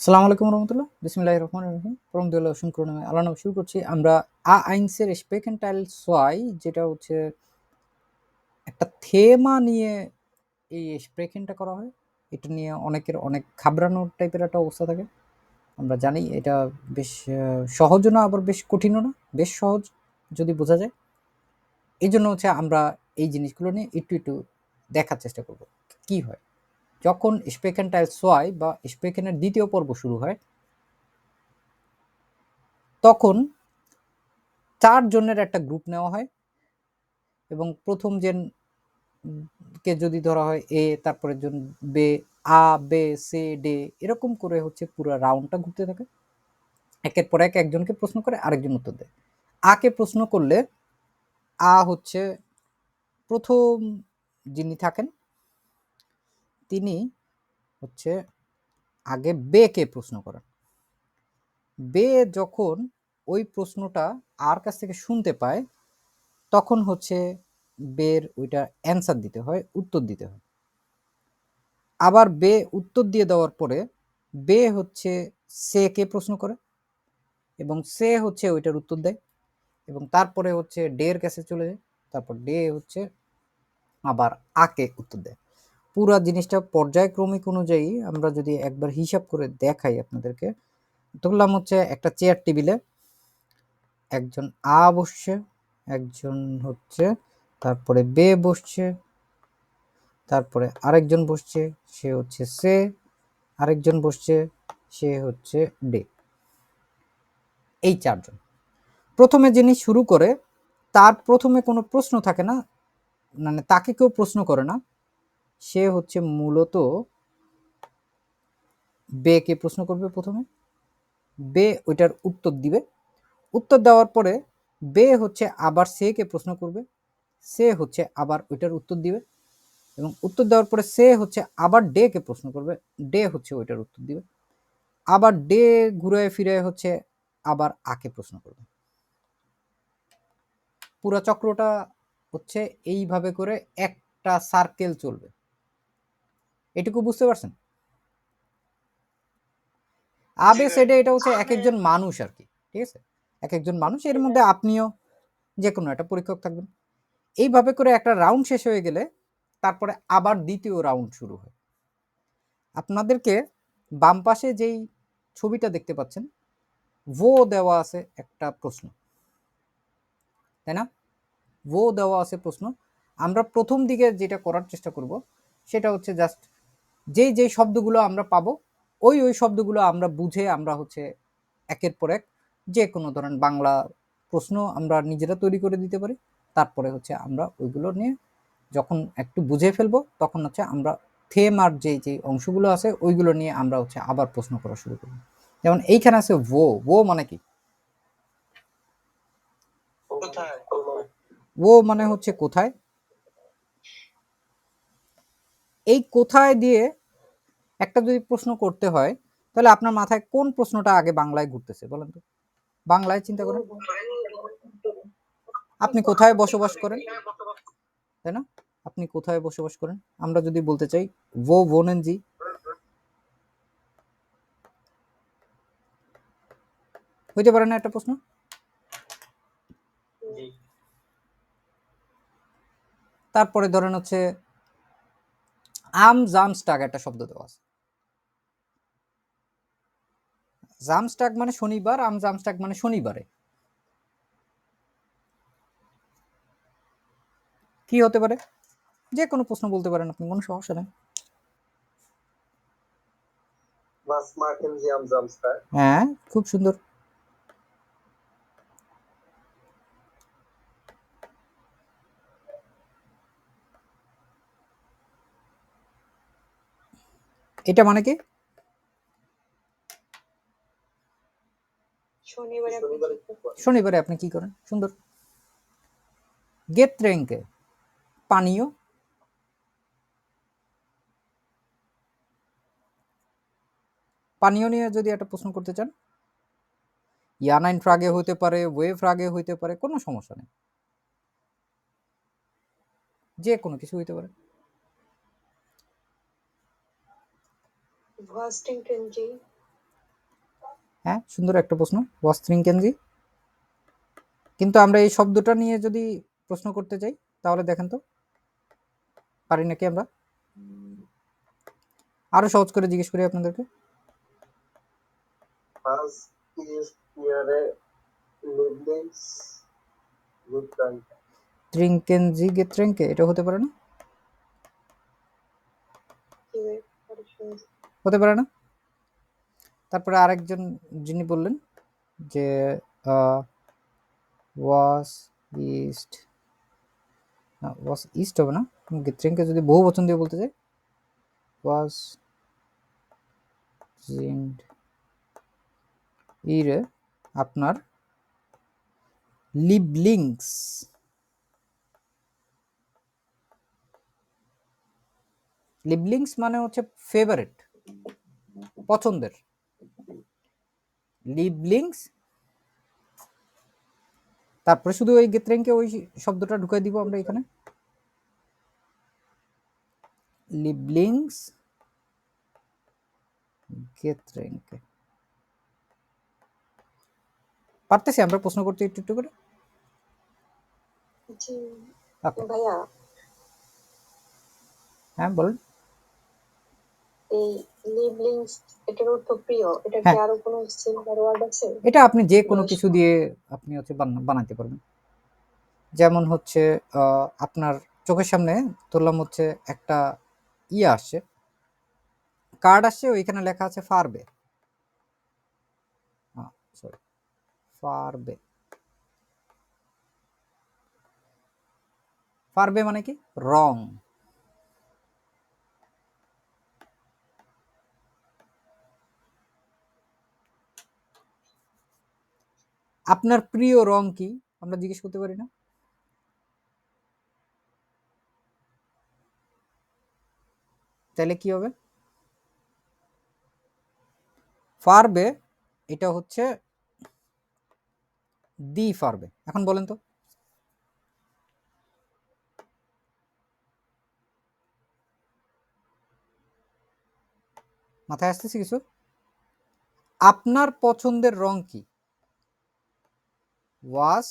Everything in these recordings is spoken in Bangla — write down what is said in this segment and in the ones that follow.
আসসালামু আলাইকুম রহমতুল্লাহ। বিসমিল্লাহির রহমানির রহিম। পরমদুল্লাহ অসংখ্য নামে আল্লাহ নামে শুরু করছি। আমরা আ আইনসের স্পেকেন্টাইল সোয়াই যেটা হচ্ছে একটা থেমা নিয়ে এই স্প্রেকেনটা করা হয়। এটা নিয়ে অনেকের অনেক ঘাবড়ানোর টাইপের একটা অবস্থা থাকে। আমরা জানি এটা বেশ সহজও না, আবার বেশ কঠিনও না, বেশ সহজ যদি বোঝা যায়। এই জন্য হচ্ছে আমরা এই জিনিসগুলো নিয়ে একটু একটু দেখার চেষ্টা করব। কি হয়? যখন স্পেকেন্টাইল সোয়াই বা স্পেকেনের দ্বিতীয় পর্ব শুরু হয়, তখন চার জনের একটা গ্রুপ নেওয়া হয় এবং প্রথম জন কে যদি ধরা হয় এ তারপরে জন বে আ বে সে ডে এরকম করে হচ্ছে পুরো রাউন্ডটা ঘুরতে থাকে। একের পর এক একজনকে প্রশ্ন করে, আরেকজন উত্তর দেয়। আকে প্রশ্ন করলে আ হচ্ছে প্রথম যিনি থাকেন তিনি হচ্ছে আগে বে কে প্রশ্ন করেন। বে যখন ওই প্রশ্নটা আর কাছ থেকে শুনতে পায়, তখন হচ্ছে বের ওইটা অ্যান্সার দিতে হয়, উত্তর দিতে হয়। আবার বে উত্তর দিয়ে দেওয়ার পরে বে হচ্ছে সে কে প্রশ্ন করে এবং সে হচ্ছে ওইটার উত্তর দেয় এবং তারপরে হচ্ছে ডের কাছে চলে যায়, তারপর ডে হচ্ছে আবার আকে উত্তর দেয়। পুরা জিনিসটা পর্যায়ক্রমিক অনুযায়ী আমরা যদি একবার হিসাব করে দেখাই আপনাদেরকে, ধরলাম হচ্ছে একটা চেয়ার টেবিলে একজন আ বসছে, একজন হচ্ছে তারপরে বে বসছে, তারপরে আরেকজন বসছে, সে হচ্ছে সে, আরেকজন বসছে, সে হচ্ছে ডে এই চারজন। প্রথমে যিনি শুরু করে, তার প্রথমে কোনো প্রশ্ন থাকে না মানে তাকে কেউ প্রশ্ন করে না। সে হচ্ছে মূলত বে কে প্রশ্ন করবে প্রথমে? বে ওইটার উত্তর দিবে। উত্তর দেওয়ার পরে বে হচ্ছে আবার সে কে প্রশ্ন করবে। সে হচ্ছে আবার ওইটার উত্তর দিবে এবং উত্তর দেওয়ার পরে সে হচ্ছে আবার ডে কে প্রশ্ন করবে। ডে হচ্ছে ওইটার উত্তর দিবে। আবার ডে ঘুরে ফিরে হচ্ছে আবার আকে প্রশ্ন করবে। পুরো চক্রটা হচ্ছে এইভাবে করে একটা সার্কেল চলবে। এটুকু বুঝতে পারছেন? আবে সেডে এটা হচ্ছে এক একজন মানুষ আর কি ঠিক আছে? এক একজন মানুষ এর মধ্যে আপনিও যে কোনো একটা পরীক্ষক থাকবেন। এইভাবে করে একটা রাউন্ড শেষ হয়ে গেলে তারপরে আবার দ্বিতীয় রাউন্ড শুরু হয়। আপনাদেরকে বাম পাশে যেই ছবিটা দেখতে পাচ্ছেন ভো দেওয়া আছে একটা প্রশ্ন। তাই না? ভো দেওয়া আছে প্রশ্ন। আমরা প্রথম দিকে যেটা করার চেষ্টা করব সেটা হচ্ছে জাস্ট যেই যেই শব্দগুলো আমরা পাবো ওই ওই শব্দগুলো আমরা বুঝে আমরা হচ্ছে একের পর এক যে কোনো ধরেন বাংলা প্রশ্ন আমরা নিজেরা তৈরি করে দিতে পারি তারপরে হচ্ছে আমরা ওইগুলো নিয়ে যখন একটু বুঝে ফেলব তখন হচ্ছে আমরা থেম আর যে যে অংশগুলো আছে ওইগুলো নিয়ে আমরা হচ্ছে আবার প্রশ্ন করা শুরু করব। যেমন এইখানে আছে ও ও মানে কি? ও মানে হচ্ছে কোথায়? এই কোথায় দিয়ে একটা যদি প্রশ্ন করতে হয় তাহলে আপনার মাথায় কোন প্রশ্নটা আগে বাংলায় ঘুরতেছে বলেন তো? বাংলায় চিন্তা করেন। আপনি কোথায় বসবাস করেন? তাই না? আপনি কোথায় বসবাস করেন? আমরা যদি বলতে চাই ভো ভোনেন জি হইতে পারে না একটা প্রশ্ন? তারপরে ধরেন হচ্ছে আম জামস্টাগ একটা শব্দ দেওয়া আছে। জামস্টাগ মানে শনিবার আম জামস্টাগ মানে শনিবারে। কি হতে পারে? যে কোনো প্রশ্ন বলতে পারেন আপনি কোনো সমস্যা নেই? হ্যাঁ খুব সুন্দর। এটা মানে কি? শনিবারে আপনি কি করেন? সুন্দর। গেত্রেঙ্কে পানীয় পানীয় নিয়ে যদি একটা প্রশ্ন করতে চান ইয়ানাইন ফ্রাগে হইতে পারে ওয়ে ফ্রাগে হইতে পারে কোনো সমস্যা নেই। যে কোনো কিছু হইতে পারে। হ্যাঁ সুন্দর একটা প্রশ্ন। ওয়াস ত্রিঙ্কেনজি কিন্তু আমরা এই শব্দটা নিয়ে যদি প্রশ্ন করতে চাই তাহলে দেখেন তো। পারি নাকি আমরা? আরও সহজ করে জিজ্ঞেস করি আপনাদেরকে। Lieblingsgetränk? গেত্রেঙ্কে এটা হতে পারে না। হতে পারে না। তারপরে আরেকজন যিনি বললেন যে ওয়াস ইস্ট না ওয়াস ইস্ট হবে না। গেত্রেঙ্কে যদি বহু বচন দিয়ে বলতে চাই ওয়াস জিন্ড ইরে আপনার লিবলিংস। লিবলিংস মানে হচ্ছে ফেভারিট পছন্দের। লিবলিংস তারপরে শুধু ওই গেত্রেঙ্কে ওই শব্দটা ঢুকাই দিব আমরা এখানে। লিবলিংস গেত্রেঙ্কে। পারতেছি আমরা প্রশ্ন করতে একটু একটু করে? হ্যাঁ বলেন। এই লিবলিংস এটার অর্থ প্রিয়? এটা কি হ্যাঁ। আরও কোনো সিমিলার ওয়ার্ড আছে? এটা আপনি যে কোনো কিছু দিয়ে আপনি হচ্ছে বানাতে পারবেন। যেমন হচ্ছে আপনার চোখের সামনে ধরলাম হচ্ছে একটা ইয়ে আসছে। কার্ড আসছে ওইখানে লেখা আছে ফারবে সরি ফারবে ফারবে মানে কি? রং। আপনার প্রিয় রং কি? আমরা জিজ্ঞেস করতে পারি না? তাহলে কি হবে? ফারবে, এটা হচ্ছে দি ফারবে। এখন বলেন তো। মাথায় আসতেছে কিছু? আপনার পছন্দের রং কি? ওয়াস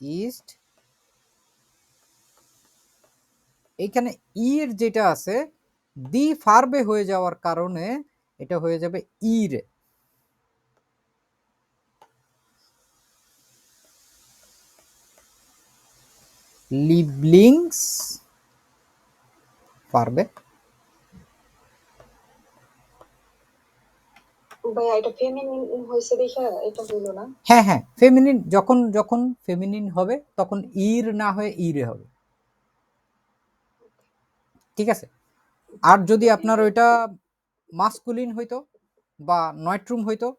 ইস্ট। এইখানে ইর যেটা আছে, দি ফারবে হয়ে যাওয়ার কারণে এটা হয়ে যাবে ইর। লিবলিংস পারবে হ্যাঁ হ্যাঁ ফেমিনিন যখন যখন ফেমিনিন হবে, তখন ইর না হয়ে ইরে হবে। ঠিক আছে? আর যদি আপনার ওইটা মাস্কুলিন হইতো বা নয়ট্রুম হইতো,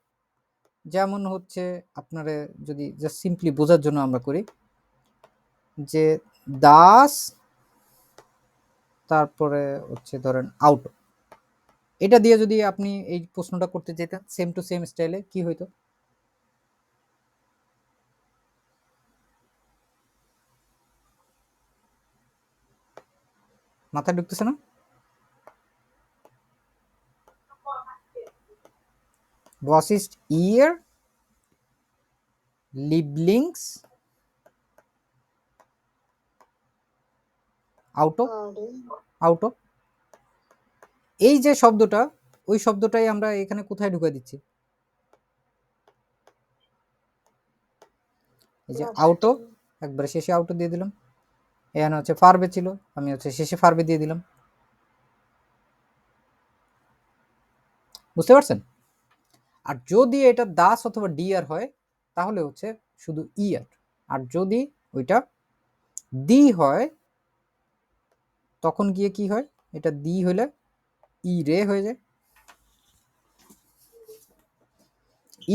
যেমন হচ্ছে আপনারে যদি জাস্ট সিম্পলি বোঝার জন্য আমরা করি, যে দাস, তারপরে হচ্ছে ধরেন আউটো এটা দিয়ে যদি আপনি এই প্রশ্নটা করতে যেতেন সেম টু সেম স্টাইলে কি হইতো? মাথায় ঢুকতেছে না? বসিস্ট ইয়ার লিবলিংস আউট অফ আউট আউটো এই যে শব্দটা ওই শব্দটাই আমরা এখানে কোথায় ঢুকে দিচ্ছি? এই যে আউটো একবারে শেষে আউটো দিয়ে দিলাম। এখানে হচ্ছে ফারবে ছিল আমি হচ্ছে শেষে ফারবে দিয়ে দিলাম। বুঝতে পারছেন? আর যদি এটা দাস অথবা ডিয়ার হয় তাহলে হচ্ছে শুধু ইয়ার আর। যদি ওইটা দি হয় তখন গিয়ে কি হয়? এটা দি হলে ই রে হয়ে যায়।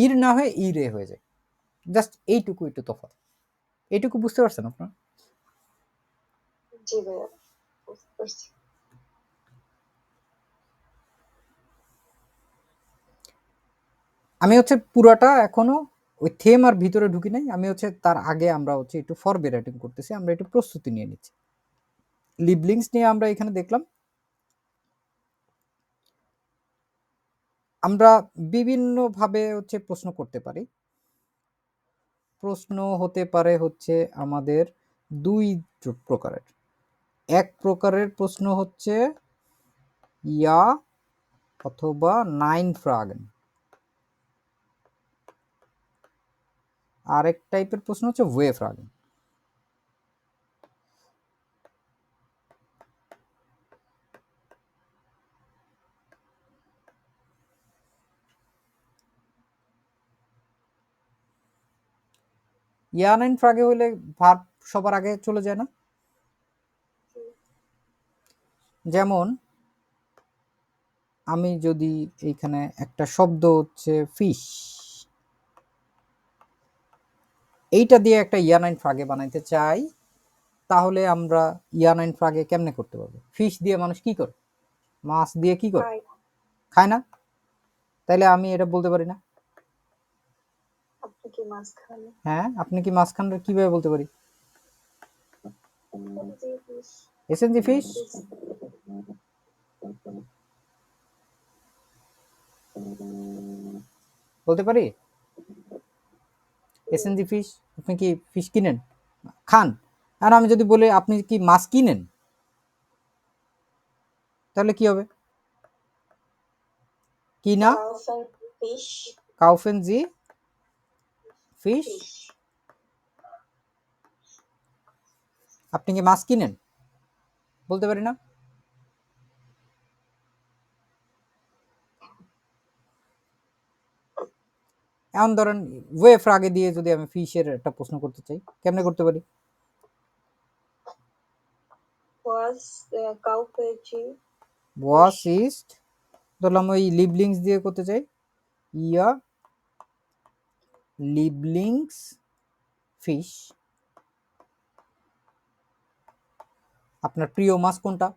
ইর না হয়ে ই রে হয়ে যায়। জাস্ট এইটুকু একটু তফাৎ। এইটুকু বুঝতে পারছেন আপনার? আমি হচ্ছে পুরাটা এখনও ওই থেম আর ভিতরে ঢুকি নাই। আমি হচ্ছে তার আগে আমরা হচ্ছে একটু ফরবে রাইটিং করতেছি। আমরা একটু প্রস্তুতি নিয়ে নিচ্ছি। লিবলিংস নিয়ে আমরা এখানে দেখলাম। আমরা বিভিন্নভাবে হচ্ছে প্রশ্ন করতে পারি। প্রশ্ন হতে পারে হচ্ছে আমাদের দুই প্রকারের। এক প্রকারের প্রশ্ন হচ্ছে ইয়া অথবা নাইন ফ্রাগেন। আরেক টাইপের প্রশ্ন হচ্ছে ওয়ে ফ্রাগেন। ইয়া নাইন ফ্রাগে হইলে ভার্ব সবার আগে চলে যায় না? যেমন আমি যদি এইখানে একটা শব্দ হচ্ছে ফিশ এইটা দিয়ে একটা ইয়া নাইন ফ্রাগে বানাইতে চাই তাহলে আমরা ইয়া নাইন ফ্রাগে কেমনে করতে পারব? ফিশ দিয়ে মানুষ কি করে? মাছ দিয়ে কি করে? খায় না? তাইলে আমি এটা বলতে পারি না? কি মাছ খান হ্যাঁ আপনি কি মাছ খান কীভাবে বলতে পারি. এসএনজি ফিশ বলতে পারি? এসএনজি ফিশ আপনি কি ফিশ কিনেন? খান। আর আমি যদি বলি আপনি কি মাছ কিনেন? তাহলে কি হবে? কি না? কাউফেন জি। ফিশ। Fish. আপনি কি মাছ কিনেন? বলতে পারি না? এমন ধরেন ওয়েফ আগে দিয়ে যদি আমি ফিশের একটা প্রশ্ন করতে চাই কেমনে করতে পারি? ওয়াস ইস্ট ধরলাম ওই লিবলিংস দিয়ে করতে চাই। ইয়া লিবলিংস ফিশ। আপনার প্রিয় মাছ কোনটা?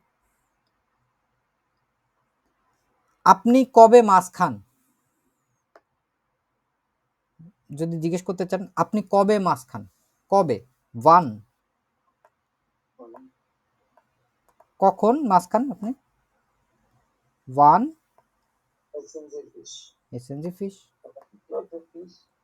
আপনি কবে মাছ খান? যদি জিজ্ঞেস করতে চান আপনি কবে মাছ খান? কবে? ওয়ান। কখন মাছ খান আপনি? ওয়ান। SNG fish. এসএনজি ফিশ।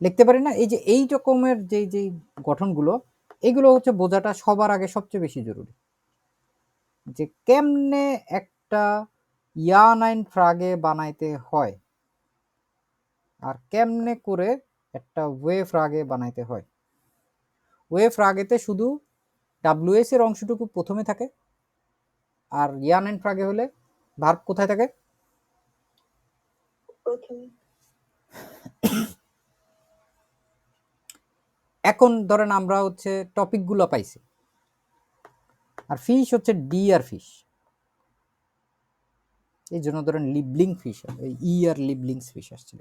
লিখতে পারি না। এই যে এই রকমের যে যে গঠনগুলো, এগুলো হচ্ছে বোঝাটা সবার আগে সবচেয়ে বেশি জরুরি। যে কেমনে একটা ইয়া নাইন ফ্রাগে বানাইতে হয় আর কেমনে করে একটা ওয়ে ফ্রাগে বানাইতে হয়। ওয়ে ফ্রাগেতে শুধু ডাব্লিউএস এর অংশটুকু প্রথমে থাকে আর ইয়ান নাইন ফ্রাগে হলে ভার্ব কোথায় থাকে? এখন ধরেন আমরা হচ্ছে টপিকগুলো পাইছি। আর ফিশ হচ্ছে ডি আর ফিশ এই জন্য ধরেন লিবলিং ফিশ ই আর লিবলিংস ফিশ আসছিল।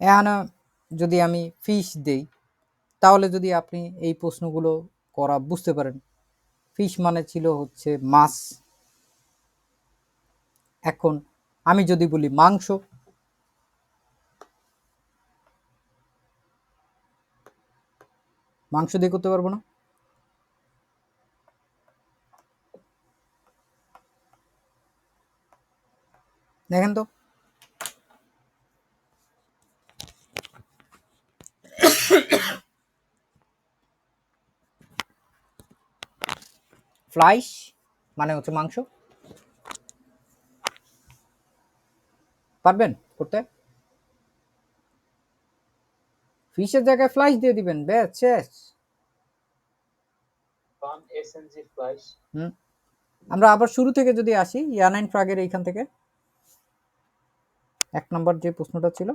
এখানে যদি আমি ফিশ দেই, তাহলে যদি আপনি এই প্রশ্নগুলো করা বুঝতে পারেন। ফিশ মানে ছিল হচ্ছে মাছ। এখন আমি যদি বলি মাংস মাংস দিয়ে করতে পারব না। দেখেন তো। ফ্লাইশ মানে হচ্ছে মাংস। পারবেন করতে? ফিশের জায়গায় ফ্লাইশ দিয়ে দিবেন ব্যাস শেষ। আমরা আবার শুরু থেকে যদি আসি ইয়ানাইন ফ্রাগের এইখান থেকে। এক নম্বর যে প্রশ্নটা ছিল।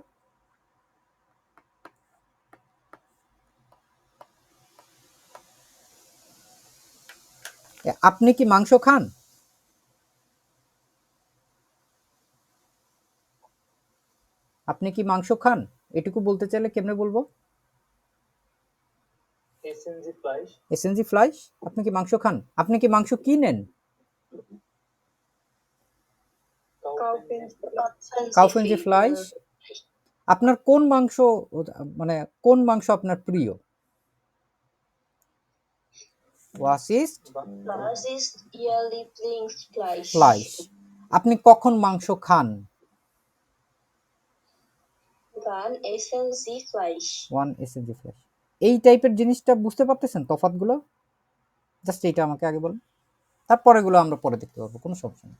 আপনি কি মাংস খান? আপনি কি মাংস খান? এটুকু বলতে চাইলে কেমনে বলব? এসএনজি ফ্লাইশ আপনি কি মাংস খান? আপনি কি মাংস কি নেন? কাউফেনজি ফ্লাইশ আপনার কোন মাংস মানে কোন মাংস আপনার প্রিয়? ওয়াসিস্ট ফ্লাইশ আপনি কখন মাংস খান? ওয়ান এসএনজি ফ্ল্যাশ এই টাইপের জিনিসটা বুঝতে পারতেছেন তফাৎগুলো? জাস্ট এইটা আমাকে আগে বলুন। তারপরে এগুলো আমরা পরে দেখতে কোনো সমস্যা নেই।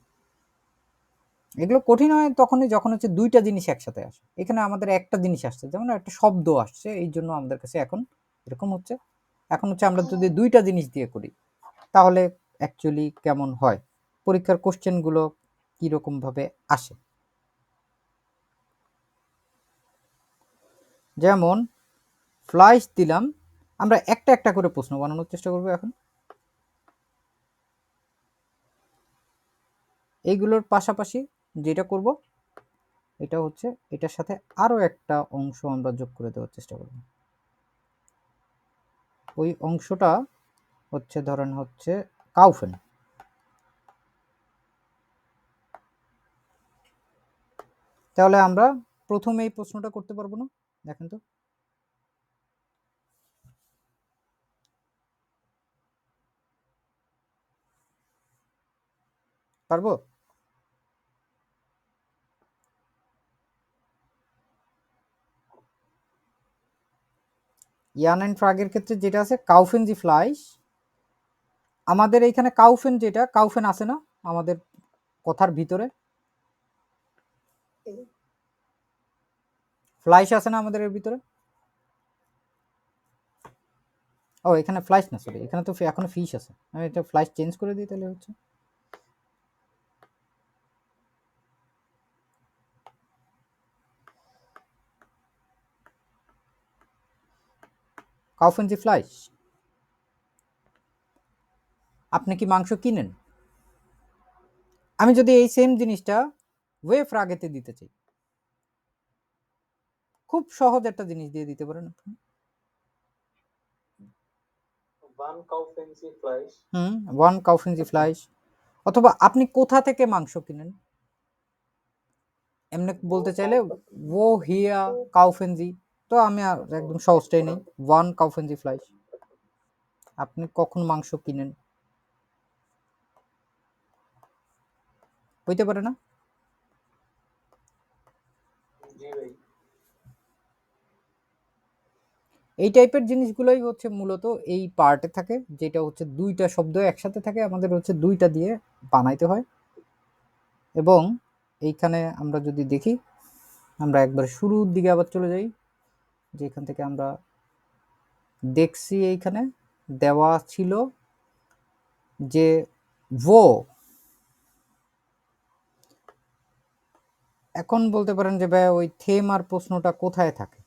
এগুলো কঠিন হয় তখনই যখন হচ্ছে দুইটা জিনিস একসাথে আসে। এখানে আমাদের একটা জিনিস আসছে, যেমন একটা শব্দ আসছে, এই জন্য আমাদের কাছে এখন এরকম হচ্ছে। এখন হচ্ছে আমরা যদি দুইটা জিনিস দিয়ে করি, তাহলে অ্যাকচুয়ালি কেমন হয়? পরীক্ষার কোশ্চেনগুলো কীরকমভাবে আসে? যেমন ফ্লাইস দিলাম, আমরা একটা একটা করে প্রশ্ন বানানোর চেষ্টা করব এখন। এইগুলোর পাশাপাশি যেটা করব, এটা হচ্ছে এটার সাথে আরও একটা অংশ আমরা যোগ করে দেওয়ার চেষ্টা করব। ওই অংশটা হচ্ছে, ধরেন হচ্ছে কাউফেন তাহলে আমরা প্রথমে এই প্রশ্নটা করতে পারব না? দেখেন তো। পারব? ইয়ান অ্যান্ড ফ্রাগের ক্ষেত্রে যেটা আছে, কাউফেন জি ফ্লাইস। আমাদের এইখানে কাউফেন যেটা, কাউফেন আছে না আমাদের কথার ভিতরে? ফ্লাইস আছে না আমাদের এর ভিতরে? ও, এখানে ফ্লাইস না সরি এখানে তো এখনও ফিশ আছে। আমি এটা ফ্লাইস চেঞ্জ করে দিই তাহলে হচ্ছে। কাউফেন জি ফ্লাইস আপনি কি মাংস কিনেন? আমি যদি এই সেম জিনিসটা ওয়ে ফ্রাগেতে দিতে চাই। খুব সহজ একটা জিনিস দিয়ে দিতে পারেন আপনি। হুম ওয়ান কাউফেনজি ফ্লাইস অথবা আপনি কোথা থেকে মাংস কিনেন? এমনি বলতে চাইলে ও হিয়া কাউফেনজি তো আমি একদম সহজটাই নেই। ওয়ান কাউফেনজি ফ্লাইস আপনি কখন মাংস কিনেন? হইতে পারে না জি ভাই এই টাইপের জিনিসগুলোই হচ্ছে মূলত এই পার্টে থাকে, যেটা হচ্ছে দুইটা শব্দ একসাথে থাকে, আমাদের হচ্ছে দুইটা দিয়ে বানাইতে হয়। এবং এইখানে আমরা যদি দেখি, আমরা একবার শুরুর দিকে আবার চলে যাই, যেখান থেকে আমরা দেখছি এইখানে দেওয়া ছিল যে ভো এখন বলতে পারেন যে ভাই ওই থেম আর প্রশ্নটা কোথায় থাকে?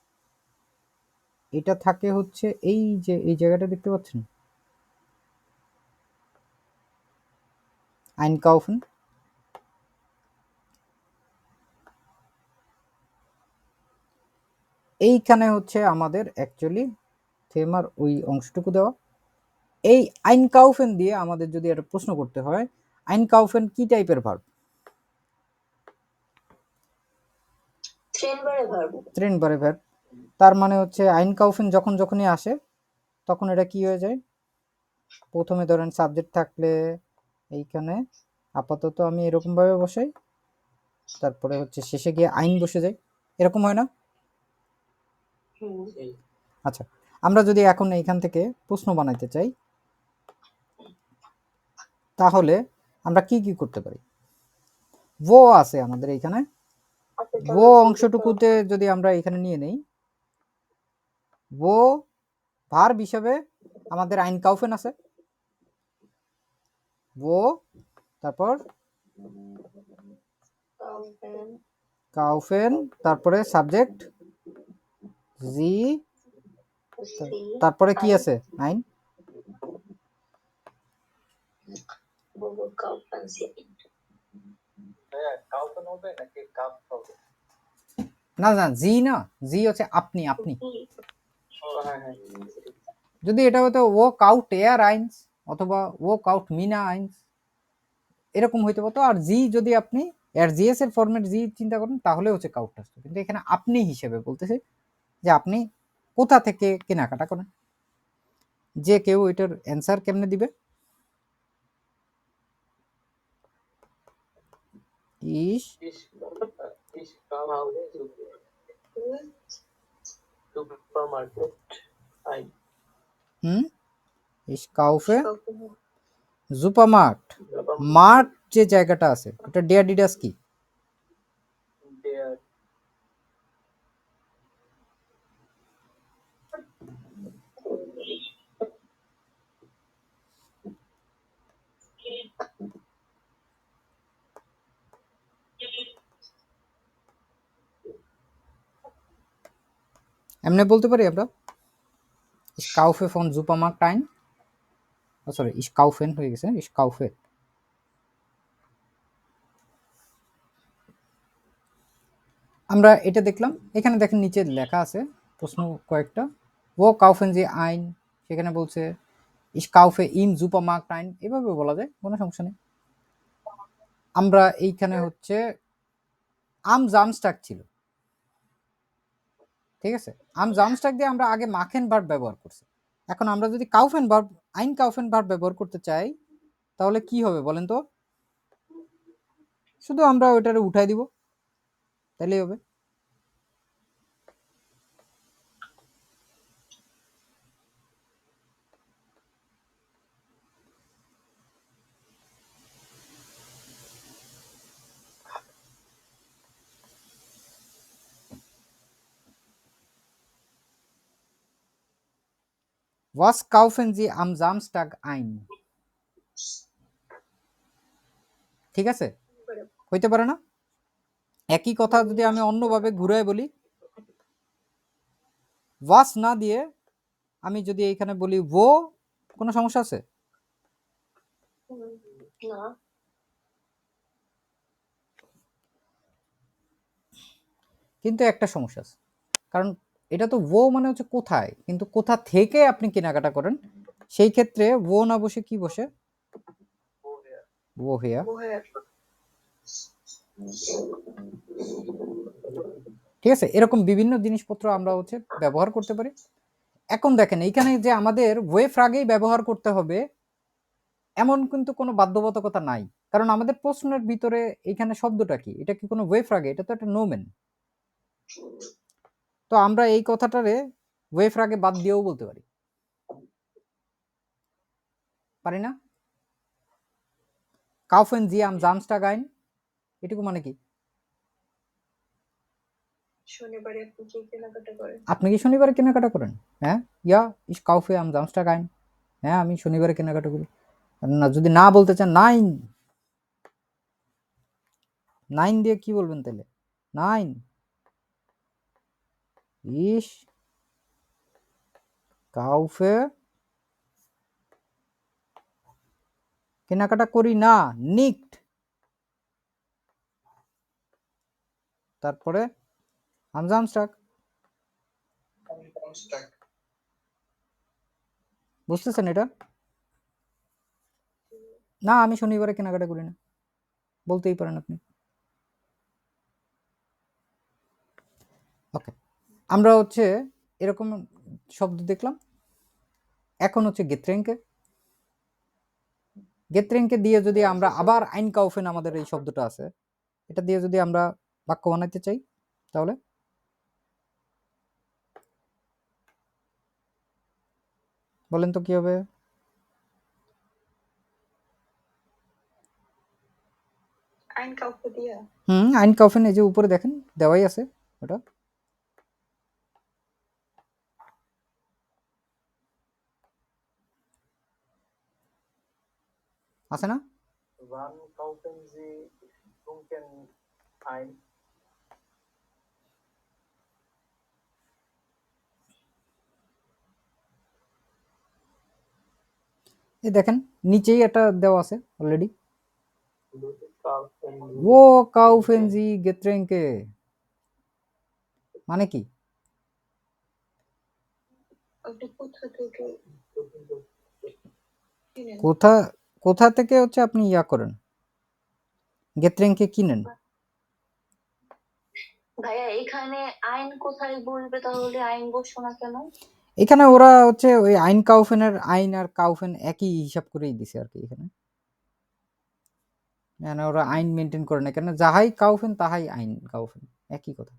এটা থাকে হচ্ছে এই যে এই জায়গাটা দেখতে পাচ্ছেন? আইনকাউফেন এইখানে হচ্ছে আমাদের অ্যাকচুয়ালি থেমার ওই অংশটুকু দেওয়া। এই আইনকাউফেন দিয়ে আমাদের যদি একটা প্রশ্ন করতে হয় আইনকাউফেন কি টাইপের ভার্ব ট্রেন বারে ভার্ব তার মানে হচ্ছে আইন কাউফিন যখন যখনই আসে তখন এটা কি হয়ে যায়? প্রথমে ধরেন সাবজেক্ট থাকলে এইখানে আপাতত আমি এরকমভাবে বসাই তারপরে হচ্ছে শেষে গিয়ে আইন বসে যাই এরকম হয় না? আচ্ছা আমরা যদি এখন এইখান থেকে প্রশ্ন বানাইতে চাই তাহলে আমরা কি কি করতে পারি? ও আছে আমাদের এইখানে। আচ্ছা, ও অংশটুকুতে যদি আমরা এখানে নিয়ে নেই ও ভার্ব হিসাবে আমাদের আইন কাউফেন আছে। ও তারপর? কাউফেন। তারপরে সাবজেক্ট? জি। তারপরে কি আছে আইন? হ্যাঁ না না জি না জি হচ্ছে আপনি আপনি। যদি এটা হতো ও কাউট এয়ার আইনস অথবা ও কাউট মিনা আইনস, এরকম হইতে পারতো। আর জি যদি আপনি এর জিএস এর ফরম্যাট জি চিন্তা করেন তাহলে হচ্ছে কাউট আসতো। কিন্তু এখানে আপনি হিসেবে বলতেছে যে আপনি কোথা থেকে কেনাকাটা করেন। যে কেউ এটার অ্যান্সার কেমনে দিবে? ইস। Supermarket ein. হুম? ইস কাউফে? জুপামার্ট মার্ট যে জায়গাটা আছে ওটা ডিয়াডিডাস কি? এমনি বলতে পারি আমরা? ইস কাউফে ফন জুপামার্ট টাইম সরি ইস কাউফেন হয়ে গেছে ইস কাউফে আমরা এটা দেখলাম, এখানে দেখেন নিচে লেখা আছে, প্রশ্ন কয়েকটা। ও কাউফেন যে আইন, সেখানে বলছে ইস কাউফে ইন জুপামার্ট টাইম এভাবে বলা যায়, কোনো সমস্যা নেই। আমরা এইখানে হচ্ছে, আম জামস্টাক ছিল। ঠিক আছে? আম জামস্টাক দিয়ে আমরা আগে মাখেন ভার্ব ব্যবহার করছি। এখন আমরা যদি কাউফেন ভার্ব, আইন কাউফেন ভার্ব ব্যবহার করতে চাই, তাহলে কি হবে বলেন তো? শুধু আমরা ওইটারে উঠাই দিব। তাহলেই হবে। Was kaufen Sie am Samstag ein? ঠিক আছে? হইতে পারে না? একই কথা যদি আমি অন্যভাবে ঘুরায় বলি। ওয়াস না দিয়ে আমি যদি এইখানে বলি ও কোনো সমস্যা আছে? কিন্তু একটা সমস্যা আছে। কারণ এটা তো ও মানে হচ্ছে কোথায়? কিন্তু কোথা থেকে আপনি কেনাকাটা করেন? সেই ক্ষেত্রে ও না বসে কি বসে? ও হেয়া। ঠিক আছে, এরকম বিভিন্ন জিনিসপত্র আমরা হচ্ছে ব্যবহার করতে পারি। এখন দেখেন, এইখানে যে আমাদের ওয়েফ আগেই ব্যবহার করতে হবে, এমন কিন্তু কোনো বাধ্যবাধকতা নাই। কারণ আমাদের প্রশ্নের ভিতরে এইখানে শব্দটা কি? এটা কি কোনো ওয়েফ আগে? এটা তো একটা নোমেন। তো আমরা এই কথাটারে ওয়েফ আগে বাদ দিয়েও বলতে পারি। পারি না? কাউফেন জি আম জামস্টাগ আইন এটুকু মানে কি? আপনি কি শনিবারে কেনাকাটা করেন? হ্যাঁ? ইয়া ইস কাউফে আম জামস্টা আইন হ্যাঁ আমি শনিবারে কেনাকাটা করি। না যদি না বলতে চান নাইন। নাইন দিয়ে কি বলবেন তাহলে? নাইন। ইস কাউফে কেনাকাটা করি না নিকট। তারপরে Am Samstag. বুঝতেছেন এটা? না আমি শনিবারে কেনাকাটা করি না। বলতেই পারেন আপনি। আমরা হচ্ছে এরকম শব্দ দেখলাম। এখন হচ্ছে গেত্রেঙ্কে। গেত্রেঙ্কে দিয়ে যদি আমরা আবার আইন কাউফেন আমাদের এই শব্দটা আছে এটা দিয়ে যদি আমরা বাক্য বানাইতে চাই তাহলে? বলেন তো কি হবে? হুম আইন কাউফেন এই যে উপরে দেখেন দেওয়াই আছে ওটা। আছে না? Wann kaufen Sie Trunken ein? এই দেখেন নিচেই একটা দেওয়া আছে অলরেডি ও কাউফেন জি গেত্রেঙ্কে মানে কি? কোথা কোথা থেকে হচ্ছে আপনি ইয়া করেন? গেত্রেঙ্কে কিনেন? ভাইয়া এখানে আইন কোথায় বলবে তাহলে? আইন বসো না কেন? এখানে ওরা হচ্ছে ওই আইন কাউফেনের আইন আর কাউফেন একই হিসাব করেই দিছে আর কি এখানে। মানে ওরা আইন মেনটেন করে না কেন যাহাই কাউফেন তাহাই আইন কাউফেন একই কথা।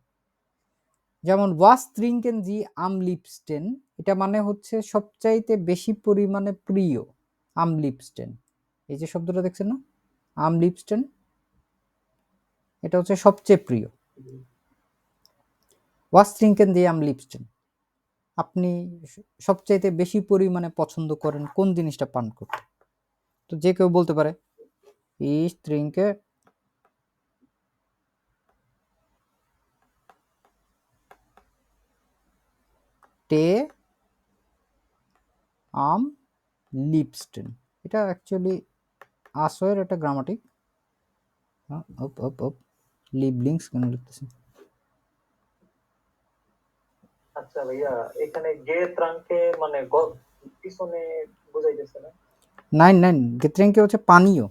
যেমন ওয়াস ত্রিঙ্কেন জি আম লিপস্টেন এটা মানে হচ্ছে সবচাইতে বেশি পরিমাণে প্রিয় আম লিপস্টেন এই যে শব্দটা দেখছেন না? আম লিপস্টেন এটা হচ্ছে সবচেয়ে প্রিয়। ওয়াস ত্রিঙ্কেন জি আম লিপস্টেন আপনি সবচাইতে বেশি পরিমাণে পছন্দ করেন কোন জিনিসটা পান করতে? তো যে কেউ বলতে পারে ইস টে আম লিপস্টেন এটা অ্যাকচুয়ালি আসয়ের একটা গ্রামাটিক অপ অপ অপ কেন লিখতেছে আচ্ছা ভাইয়া এখানে মানে পিছনে বুঝাইতেছে না। নাইন নাইন গেত্রেঙ্কে হচ্ছে পানীয়।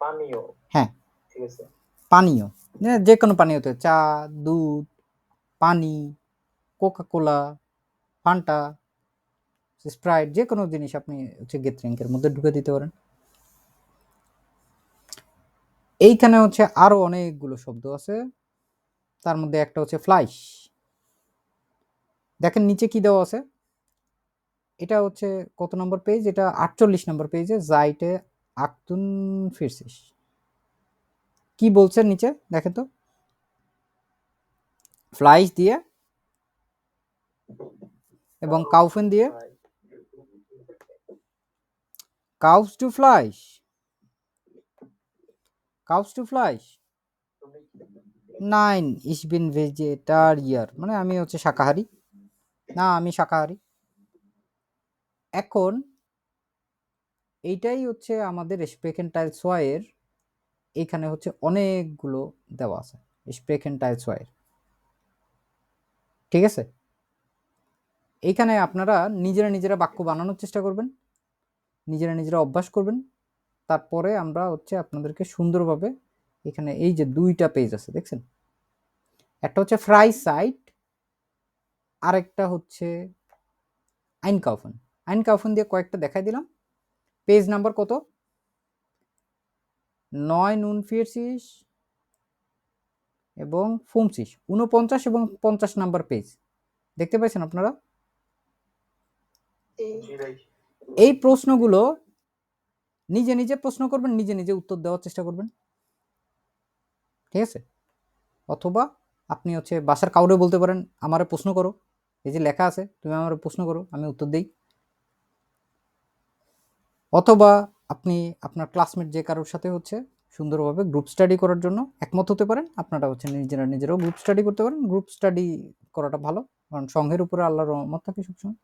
পানীয়। হ্যাঁ। ঠিক আছে। পানীয়। যে কোনো পানীয় হতে চা দুধ পানি কোকা কোলা ফান্টা স্প্রাইট, যে কোনো জিনিস আপনি হচ্ছে গেত্রেঙ্কের মধ্যে ঢুকে দিতে পারেন। এইখানে হচ্ছে আরও অনেকগুলো শব্দ আছে। তার মধ্যে একটা হচ্ছে ফ্লাইশ। দেখেন নিচে কি দেওয়া আছে? এটা হচ্ছে কত নম্বর পেজ? এটা আটচল্লিশ নম্বর পেজে জাইটে আক্তুন ফিরসিস কি বলছে নিচে? দেখেন তো। ফ্লাইশ দিয়ে এবং কাউফেন দিয়ে কাউস টু ফ্লাইশ। কাউস টু ফ্লাইশ। তুমি নাইন, ইস বিন ভেজিটারিয়ার মানে আমি হচ্ছে শাকাহারি। না, আমি শাকাহারি। এখন এইটাই হচ্ছে আমাদের স্প্রেকেন টাইল সোয়ের এইখানে হচ্ছে অনেকগুলো দেওয়া আছে স্প্রেকেন টাইল সোয়ের ঠিক আছে? এইখানে আপনারা নিজেরা নিজেরা বাক্য বানানোর চেষ্টা করবেন। নিজেরা নিজেরা অভ্যাস করবেন। তারপরে আমরা হচ্ছে আপনাদেরকে সুন্দরভাবে এখানে এই যে দুইটা পেজ আছে, দেখছেন? একটা হচ্ছে ফ্রাই সাইট আরেকটা হচ্ছে আইন কাউফন। আইন কাউফন দিয়ে কয়েকটা দেখাই দিলাম। পেজ নাম্বার কত? নয় নুন ফিরসিস এবং ফুমসিস। উনপঞ্চাশ এবং পঞ্চাশ নাম্বার পেজ দেখতে পাচ্ছেন আপনারা? এই প্রশ্নগুলো নিজে নিজে প্রশ্ন করবেন, নিজে নিজে উত্তর দেওয়ার চেষ্টা করবেন। ঠিক আছে? অথবা আপনি হচ্ছে বাসার কাউরে বলতে পারেন, আমারে প্রশ্ন করো। এই যে লেখা আছে, তুমি আমার প্রশ্ন করো, আমি উত্তর দেই। অথবা আপনি আপনার ক্লাসমেট যে কারোর সাথে হচ্ছে সুন্দরভাবে গ্রুপ স্টাডি করার জন্য একমত হতে পারেন। আপনারা হচ্ছে নিজেরা নিজেরাও গ্রুপ স্টাডি করতে পারেন। গ্রুপ স্টাডি করাটা ভালো, কারণ সংঘের উপরে আল্লাহর রহমত থাকে সবসময়।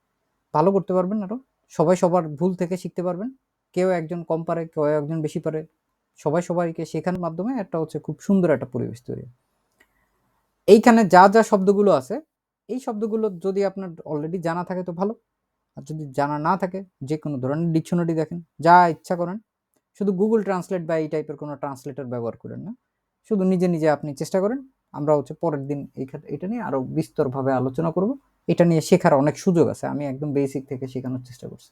ভালো করতে পারবেন আরও। সবাই সবার ভুল থেকে শিখতে পারবেন। কেউ একজন কম পারে, কেউ একজন বেশি পারে। সবাই সবাইকে শেখানোর মাধ্যমে একটা হচ্ছে খুব সুন্দর একটা পরিবেশ তৈরি এইখানে যা যা শব্দগুলো আছে, এই শব্দগুলো যদি আপনার অলরেডি জানা থাকে তো ভালো। আর যদি জানা না থাকে যে কোনো ধরনের ডিকশনারি দেখেন, যা ইচ্ছা করেন। শুধু গুগল ট্রান্সলেট বা এই টাইপের কোনো ট্রান্সলেটর ব্যবহার করেন না। শুধু নিজে নিজে আপনি চেষ্টা করেন। আমরা হচ্ছে পরের দিন এই ক্ষেত্রে এটা নিয়ে আরও বিস্তরভাবে আলোচনা করব। এটা নিয়ে শেখার অনেক সুযোগ আছে। আমি একদম বেসিক থেকে শেখানোর চেষ্টা করছি।